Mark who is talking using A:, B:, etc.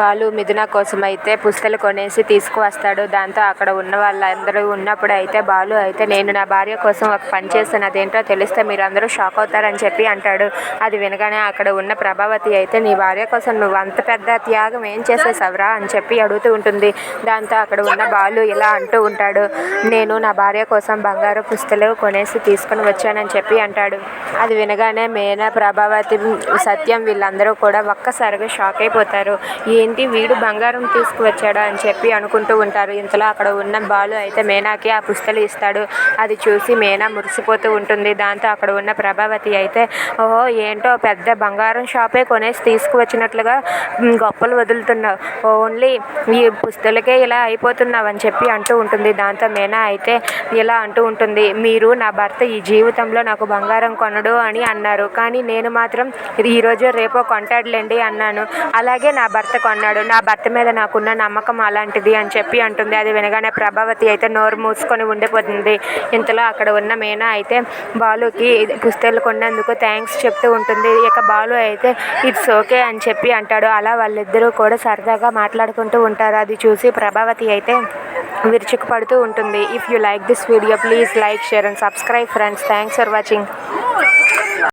A: బాలు మిథున కోసం అయితే పుస్తలు కొనేసి తీసుకువస్తాడు. దాంతో అక్కడ ఉన్న వాళ్ళందరూ ఉన్నప్పుడు అయితే బాలు అయితే నేను నా భార్య కోసం ఒక పని చేస్తాను. అదేంటో తెలిస్తే మీరు అందరూ షాక్ అవుతారని చెప్పి అంటాడు. అది వినగానే అక్కడ ఉన్న ప్రభావతి అయితే నీ భార్య కోసం నువ్వు అంత పెద్ద త్యాగం ఏం చేసేసావురా అని చెప్పి అడుగుతూ ఉంటుంది. దాంతో అక్కడ ఉన్న బాలు ఇలా అంటూ ఉంటాడు. నేను నా భార్య కోసం బంగారు పుస్తలు కొనేసి తీసుకుని వచ్చానని చెప్పి అంటాడు. అది వినగానే మేనా ప్రభావతి సత్యం వీళ్ళందరూ కూడా ఒక్కసారిగా షాక్ అయిపోతారు. ఏంటి వీడు బంగారం తీసుకువచ్చాడా అని చెప్పి అనుకుంటూ ఉంటారు. ఇంతలో అక్కడ ఉన్న బాలు అయితే మేనాకి ఆ పుస్తలు ఇస్తాడు. అది చూసి మేనా మురిసిపోతూ ఉంటుంది. దాంతో అక్కడ ఉన్న ప్రభావతి అయితే ఓహో ఏంటో పెద్ద బంగారం షాపే కొనేసి తీసుకువచ్చినట్లుగా గొప్పలు వదులుతున్నావు. ఓన్లీ ఈ పుస్తలకే ఇలా అయిపోతున్నావు అని చెప్పి అంటూ ఉంటుంది. దాంతో మేనా అయితే ఇలా అంటూ ఉంటుంది. మీరు నా భర్త ఈ జీవితంలో నాకు బంగారం కొనడు అని అన్నారు. కానీ నేను మాత్రం ఇది ఈరోజు రేపో కొంటాడులేండి అన్నాను. అలాగే నా భర్త అన్నాడు. నా భర్త మీద నాకున్న నమ్మకం అలాంటిది అని చెప్పి అంటుంది. అది వినగానే ప్రభావతి అయితే నోరు మూసుకొని ఉండిపోతుంది. ఇంతలో అక్కడ ఉన్న మీనా అయితే బాలుకి పుస్తకాలు కొన్నందుకు థ్యాంక్స్ చెప్తూ ఉంటుంది. ఇక బాలు అయితే ఇట్స్ ఓకే అని చెప్పి అంటాడు. అలా వాళ్ళిద్దరూ కూడా సరదాగా మాట్లాడుకుంటూ ఉంటారు. అది చూసి ప్రభావతి అయితే విరుచుకుపడుతూ ఉంటుంది. If you like this video please like share and subscribe friends. Thanks for watching.